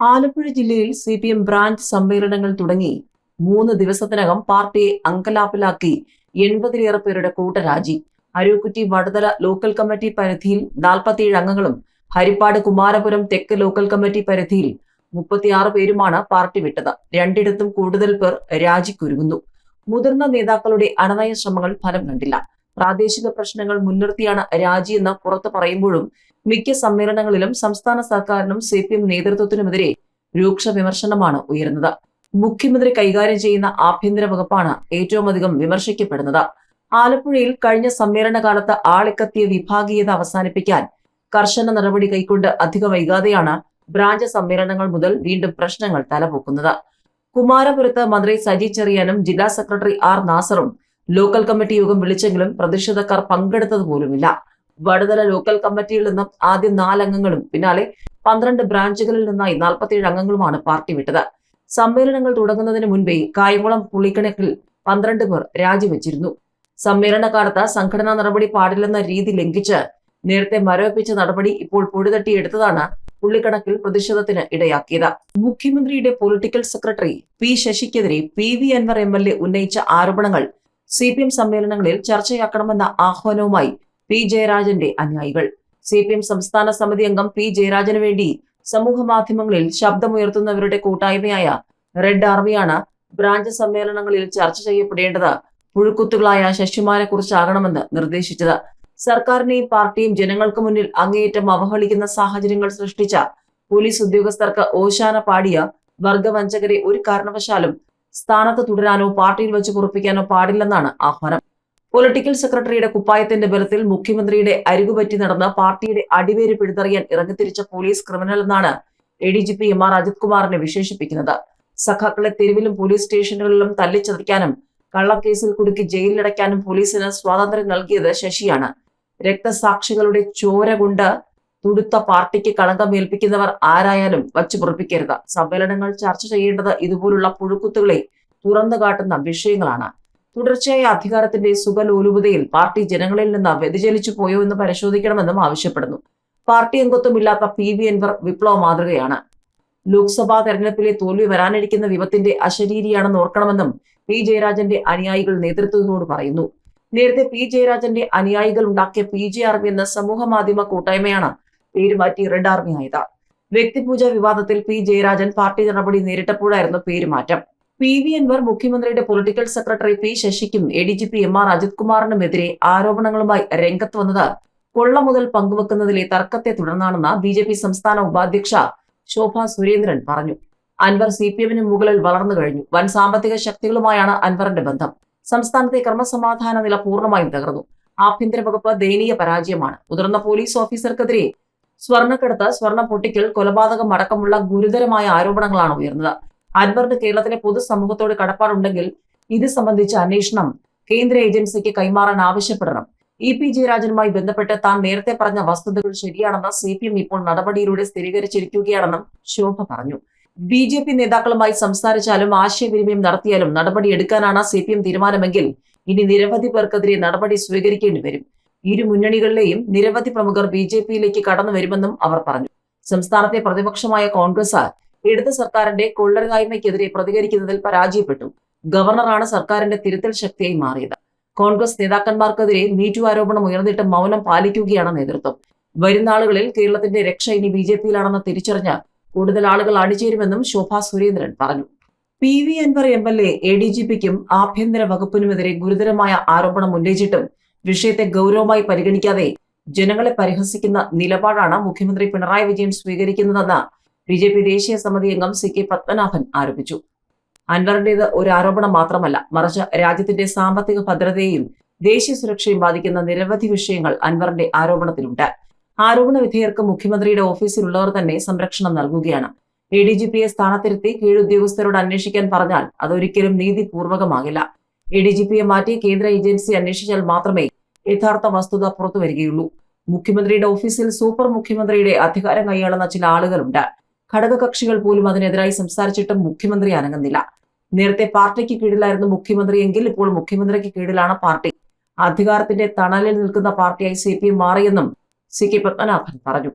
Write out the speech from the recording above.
ആലപ്പുഴ ജില്ലയിൽ C P M branch സമ്മേളനങ്ങൾ തുടങ്ങി മൂന്ന് ദിവസത്തിനകം പാർട്ടിയെ അങ്കലാപ്പിലാക്കി എൺപതിലേറെ പേരുടെ കൂട്ടരാജി അരൂക്കുറ്റി വടതല ലോക്കൽ കമ്മിറ്റി പരിധിയിൽ നാൽപ്പത്തിയേഴ് അംഗങ്ങളും ഹരിപ്പാട് കുമാരപുരം തെക്ക് ലോക്കൽ കമ്മിറ്റി പരിധിയിൽ മുപ്പത്തിയാറ് പേരുമാണ് പാർട്ടി വിട്ടത്. രണ്ടിടത്തും കൂടുതൽ പേർ രാജിക്കുരുങ്ങുന്നു. മുതിർന്ന നേതാക്കളുടെ അണനയ ശ്രമങ്ങൾ ഫലം കണ്ടില്ല. പ്രാദേശിക പ്രശ്നങ്ങൾ മുൻനിർത്തിയാണ് രാജിയെന്ന് പുറത്തു പറയുമ്പോഴും മിക്ക സമ്മേളനങ്ങളിലും സംസ്ഥാന സർക്കാരിനും സി പി എം നേതൃത്വത്തിനുമെതിരെ രൂക്ഷ വിമർശനമാണ് ഉയരുന്നത്. മുഖ്യമന്ത്രി കൈകാര്യം ചെയ്യുന്ന ആഭ്യന്തര വകുപ്പാണ് ഏറ്റവും അധികം വിമർശിക്കപ്പെടുന്നത്. ആലപ്പുഴയിൽ കഴിഞ്ഞ സമ്മേളന കാലത്ത് ആളിക്കത്തിയ വിഭാഗീയത അവസാനിപ്പിക്കാൻ കർശന നടപടി കൈക്കൊണ്ട് അധിക വൈകാതെയാണ് ബ്രാഞ്ച് സമ്മേളനങ്ങൾ മുതൽ വീണ്ടും പ്രശ്നങ്ങൾ തലപൊക്കുന്നത്. കുമാരപുരത്ത് മന്ത്രി സജി ചെറിയാനും ജില്ലാ സെക്രട്ടറി ആർ നാസറും ലോക്കൽ കമ്മിറ്റി യോഗം വിളിച്ചെങ്കിലും പ്രതിഷേധക്കാർ പങ്കെടുത്തത് പോലുമില്ല. വടുതല ലോക്കൽ കമ്മിറ്റിയിൽ നിന്നും ആദ്യം നാലംഗങ്ങളും പിന്നാലെ പന്ത്രണ്ട് ബ്രാഞ്ചുകളിൽ നിന്നായി നാൽപ്പത്തിയേഴ് അംഗങ്ങളുമാണ് പാർട്ടി വിട്ടത്. സമ്മേളനങ്ങൾ തുടങ്ങുന്നതിന് മുൻപേ കായംകുളം പുളിക്കണക്കിൽ പന്ത്രണ്ട് പേർ രാജിവെച്ചിരുന്നു. സമ്മേളന കാലത്ത് സംഘടനാ നടപടി പാടില്ലെന്ന രീതി ലംഘിച്ച് നേരത്തെ മരവിപ്പിച്ച നടപടി ഇപ്പോൾ പൊടിതട്ടിയെടുത്തതാണ് പുള്ളിക്കണക്കിൽ പ്രതിഷേധത്തിന് ഇടയാക്കിയത്. മുഖ്യമന്ത്രിയുടെ political secretary P ശശിക്കെതിരെ P V Anvar M L A ഉന്നയിച്ച ആരോപണങ്ങൾ സി പി എം സമ്മേളനങ്ങളിൽ ചർച്ചയാക്കണമെന്ന ആഹ്വാനവുമായി പി ജയരാജന്റെ അനുയായികൾ. സി പി എം സംസ്ഥാന സമിതി അംഗം പി ജയരാജന് വേണ്ടി സമൂഹ മാധ്യമങ്ങളിൽ ശബ്ദമുയർത്തുന്നവരുടെ കൂട്ടായ്മയായ റെഡ് ആർമിയാണ് ബ്രാഞ്ച് സമ്മേളനങ്ങളിൽ ചർച്ച ചെയ്യപ്പെടേണ്ടത്. പുഴുക്കുത്തുകളായ ശശിമാരെ കുറിച്ചാകണമെന്ന് നിർദ്ദേശിച്ചത്. സർക്കാരിനെയും പാർട്ടിയും ജനങ്ങൾക്ക് മുന്നിൽ അങ്ങേയറ്റം അവഹേളിക്കുന്ന സാഹചര്യങ്ങൾ സൃഷ്ടിച്ച പോലീസ് ഉദ്യോഗസ്ഥർക്ക് ഓശാന പാടിയ വർഗവഞ്ചകരെ ഒരു കാരണവശാലും സ്ഥാനത്ത് തുടരാനോ പാർട്ടിയിൽ വെച്ച് കുറിപ്പിക്കാനോ പാടില്ലെന്നാണ് ആഹ്വാനം. പൊളിറ്റിക്കൽ സെക്രട്ടറിയുടെ കുപ്പായത്തിന്റെ ബലത്തിൽ മുഖ്യമന്ത്രിയുടെ അരികുപറ്റി നടന്ന പാർട്ടിയുടെ അടിവേര് പിഴുതെറിയാൻ ഇറങ്ങിത്തിരിച്ച പോലീസ് ക്രിമിനൽ എന്നാണ് A D G P M R Ajith കുമാറിനെ വിശേഷിപ്പിക്കുന്നത്. സഖാക്കളെ തെരുവിലും പോലീസ് സ്റ്റേഷനുകളിലും തല്ലിച്ചതയ്ക്കാനും കള്ളക്കേസിൽ കുടുക്കി ജയിലിലടയ്ക്കാനും പോലീസിന് സ്വാതന്ത്ര്യം നൽകിയത് ശശിയാണ്. രക്തസാക്ഷികളുടെ ചോര കൊണ്ട് തുടുത്ത പാർട്ടിക്ക് കളങ്കമേൽപ്പിക്കുന്നവർ ആരായാലും വച്ചു പുറപ്പിക്കരുത്. സമ്മേളനങ്ങൾ ചർച്ച ചെയ്യേണ്ടത് ഇതുപോലുള്ള പുഴുക്കുത്തുകളെ തുറന്നു കാട്ടുന്ന വിഷയങ്ങളാണ്. തുടർച്ചയായ അധികാരത്തിന്റെ സുഖലോലുപതയിൽ പാർട്ടി ജനങ്ങളിൽ നിന്ന് വ്യതിചലിച്ചു പോയോ എന്ന് പരിശോധിക്കണമെന്നും ആവശ്യപ്പെടുന്നു. പാർട്ടി അംഗത്വമില്ലാത്ത പി. വി. എൻവർ വിപ്ലവ മാതൃകയാണ്. ലോക്സഭാ തെരഞ്ഞെടുപ്പിലെ തോൽവി വരാനിരിക്കുന്ന വിപത്തിന്റെ അശരീരിയാണെന്ന് ഓർക്കണമെന്നും പി. ജയരാജന്റെ അനുയായികൾ നേതൃത്വത്തോട് പറയുന്നു. നേരത്തെ പി. ജയരാജന്റെ അനുയായികൾ ഉണ്ടാക്കിയ പി. ജെ. ആർ. എന്ന സമൂഹ മാധ്യമ കൂട്ടായ്മയാണ് പേര് മാറ്റി റെഡ് ആർമി ആയതാണ് വ്യക്തിപൂജ വിവാദത്തിൽ പി. ജയരാജൻ പാർട്ടി നടപടി നേരിട്ടപ്പോഴായിരുന്നു പേരുമാറ്റം. പി. വി. അൻവർ മുഖ്യമന്ത്രിയുടെ political secretary P. ശശിക്കും A. D. G. P. M. R. Ajith കുമാറിനുമെതിരെ ആരോപണങ്ങളുമായി രംഗത്ത് വന്നത് കൊള്ള മുതൽ പങ്കുവെക്കുന്നതിലെ തർക്കത്തെ തുടർന്നാണെന്ന് ബി. ജെ. പി. സംസ്ഥാന ഉപാധ്യക്ഷ ശോഭ സുരേന്ദ്രൻ പറഞ്ഞു. അൻവർ സി. പി. എമ്മിന് മുകളിൽ വളർന്നു കഴിഞ്ഞു. വൻ സാമ്പത്തിക ശക്തികളുമായാണ് അൻവറിന്റെ ബന്ധം. സംസ്ഥാനത്തെ ക്രമസമാധാന നില പൂർണമായും തകർന്നു. ആഭ്യന്തര വകുപ്പ് ദയനീയ പരാജയമാണ്. മുതിർന്ന പോലീസ് ഓഫീസർക്കെതിരെ സ്വർണക്കടത്ത് സ്വർണ പൊട്ടിക്കൽ കൊലപാതകം അടക്കമുള്ള ഗുരുതരമായ ആരോപണങ്ങളാണ് ഉയർന്നത്. അൻവറിന് കേരളത്തിലെ പൊതുസമൂഹത്തോട് കടപ്പാടുണ്ടെങ്കിൽ ഇത് സംബന്ധിച്ച അന്വേഷണം കേന്ദ്ര ഏജൻസിക്ക് കൈമാറാൻ ആവശ്യപ്പെടണം. ഇ പി ജയരാജനുമായി ബന്ധപ്പെട്ട് താൻ നേരത്തെ പറഞ്ഞ വസ്തുതകൾ ശരിയാണെന്ന് സി പി എം ഇപ്പോൾ നടപടിയിലൂടെ സ്ഥിരീകരിച്ചിരിക്കുകയാണെന്നും ശോഭ പറഞ്ഞു. ബി ജെ പി നേതാക്കളുമായി സംസാരിച്ചാലും ആശയവിനിമയം നടത്തിയാലും നടപടി എടുക്കാനാണ് സി പി എം തീരുമാനമെങ്കിൽ ഇനി നിരവധി പേർക്കെതിരെ നടപടി സ്വീകരിക്കേണ്ടി വരും. ഇരു മുന്നണികളിലെയും നിരവധി പ്രമുഖർ ബി ജെ പിയിലേക്ക് കടന്നു വരുമെന്നും അവർ പറഞ്ഞു. സംസ്ഥാനത്തെ പ്രതിപക്ഷമായ കോൺഗ്രസ് ഇടത് സർക്കാരിന്റെ കൊള്ളരുകായ്മയ്ക്കെതിരെ പ്രതികരിക്കുന്നതിൽ പരാജയപ്പെട്ടു. ഗവർണറാണ് സർക്കാരിന്റെ തിരുത്തൽ ശക്തിയായി മാറിയത്. കോൺഗ്രസ് നേതാക്കന്മാർക്കെതിരെ മീറ്റു ആരോപണം ഉയർന്നിട്ട് മൗനം പാലിക്കുകയാണ് നേതൃത്വം. വരുന്നാളുകളിൽ കേരളത്തിന്റെ രക്ഷ ഇനി ബി ജെ പിയിലാണെന്ന് തിരിച്ചറിഞ്ഞ് കൂടുതൽ ആളുകൾ അണിചേരുമെന്നും ശോഭ സുരേന്ദ്രൻ പറഞ്ഞു. P V Anvar M L A A D G പിക്കും ആഭ്യന്തര വകുപ്പിനുമെതിരെ ഗുരുതരമായ ആരോപണം ഉന്നയിച്ചിട്ടും വിഷയത്തെ ഗൗരവമായി പരിഗണിക്കാതെ ജനങ്ങളെ പരിഹസിക്കുന്ന നിലപാടാണ് മുഖ്യമന്ത്രി പിണറായി വിജയൻ സ്വീകരിക്കുന്നതെന്ന് ബി ജെ പി ദേശീയ സമിതി അംഗം സി കെ പത്മനാഭൻ ആരോപിച്ചു. അൻവറിന്റേത് ഒരു ആരോപണം മാത്രമല്ല മറിച്ച് രാജ്യത്തിന്റെ സാമ്പത്തിക ഭദ്രതയെയും ദേശീയ സുരക്ഷയും ബാധിക്കുന്ന നിരവധി വിഷയങ്ങൾ അൻവറിന്റെ ആരോപണത്തിലുണ്ട്. ആരോപണ വിധേയർക്ക് മുഖ്യമന്ത്രിയുടെ ഓഫീസിലുള്ളവർ തന്നെ സംരക്ഷണം നൽകുകയാണ്. എ ഡി ജി പിയെ സ്ഥാനത്തിരുത്തി കീഴുദ്യോഗസ്ഥരോട് അന്വേഷിക്കാൻ പറഞ്ഞാൽ അതൊരിക്കലും നീതിപൂർവകമാകില്ല. എ ഡി ജി പിയെ മാറ്റി കേന്ദ്ര ഏജൻസി അന്വേഷിച്ചാൽ മാത്രമേ യഥാർത്ഥ വസ്തുത പുറത്തു വരികയുള്ളൂ. മുഖ്യമന്ത്രിയുടെ ഓഫീസിൽ സൂപ്പർ മുഖ്യമന്ത്രിയുടെ അധികാരം കൈയാളുന്ന ചില ആളുകളുണ്ട്. ഘടകകക്ഷികൾ പോലും അതിനെതിരായി സംസാരിച്ചിട്ടും മുഖ്യമന്ത്രി അനങ്ങുന്നില്ല. നേരത്തെ പാർട്ടിക്ക് കീഴിലായിരുന്നു മുഖ്യമന്ത്രിയെങ്കിൽ ഇപ്പോൾ മുഖ്യമന്ത്രിക്ക് കീഴിലാണ് പാർട്ടി. അധികാരത്തിന്റെ തണലിൽ നിൽക്കുന്ന പാർട്ടിയായി സി പി മാറിയെന്നും സി കെ പത്മനാഭൻ പറഞ്ഞു.